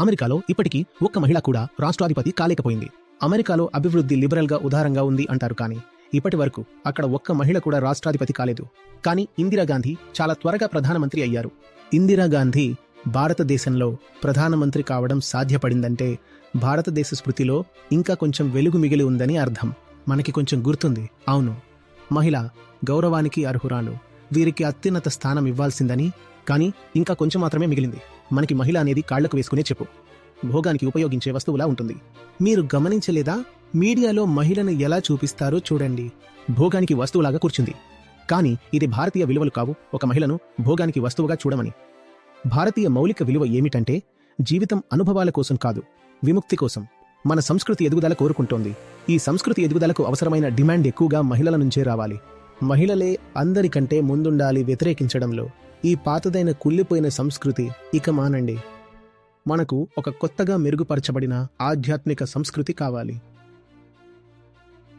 అమెరికాలో ఇప్పటికీ ఒక్క మహిళ కూడా రాష్ట్రాధిపతి కాలేకపోయింది. అమెరికాలో అభివృద్ధి లిబరల్గా ఉదారంగా ఉంది అంటారు కానీ ఇప్పటి వరకు అక్కడ ఒక్క మహిళ కూడా రాష్ట్రాధిపతి కాలేదు. కానీ ఇందిరాగాంధీ చాలా త్వరగా ప్రధానమంత్రి అయ్యారు. ఇందిరాగాంధీ భారతదేశంలో ప్రధానమంత్రి కావడం సాధ్యపడిందంటే భారతదేశ స్మృతిలో ఇంకా కొంచెం వెలుగు మిగిలి ఉందని అర్థం. మనకి కొంచెం గుర్తుంది. అవును. మహిళ గౌరవానికి అర్హురాలు. వీరికి అత్యున్నత స్థానం ఇవ్వాల్సిందని కానీ ఇంకా కొంచెం మాత్రమే మిగిలింది. మనకి మహిళ అనేది కాళ్ళకు వేసుకునే చెప్పు. భోగానికి ఉపయోగించే వస్తువులా ఉంటుంది. మీరు గమనించలేదా? మీడియాలో మహిళను ఎలా చూపిస్తారో చూడండి. భోగానికి వస్తువులాగా కూర్చుంది. కానీ ఇది భారతీయ విలువలు కావు. ఒక మహిళను భోగానికి వస్తువుగా చూడమని. భారతీయ మౌలిక విలువ ఏమిటంటే జీవితం అనుభవాల కోసం కాదు విముక్తి కోసం. మన సంస్కృతి ఎదుగుదల కోరుకుంటోంది. ఈ సంస్కృతి ఎదుగుదలకు అవసరమైన డిమాండ్ ఎక్కువగా మహిళల నుంచే రావాలి. మహిళలే అందరికంటే ముందుండాలి వ్యతిరేకించడంలో. ఈ పాతదైన కుళ్ళిపోయిన సంస్కృతి ఇక మానండి. మనకు ఒక కొత్తగా మెరుగుపరచబడిన ఆధ్యాత్మిక సంస్కృతి కావాలి.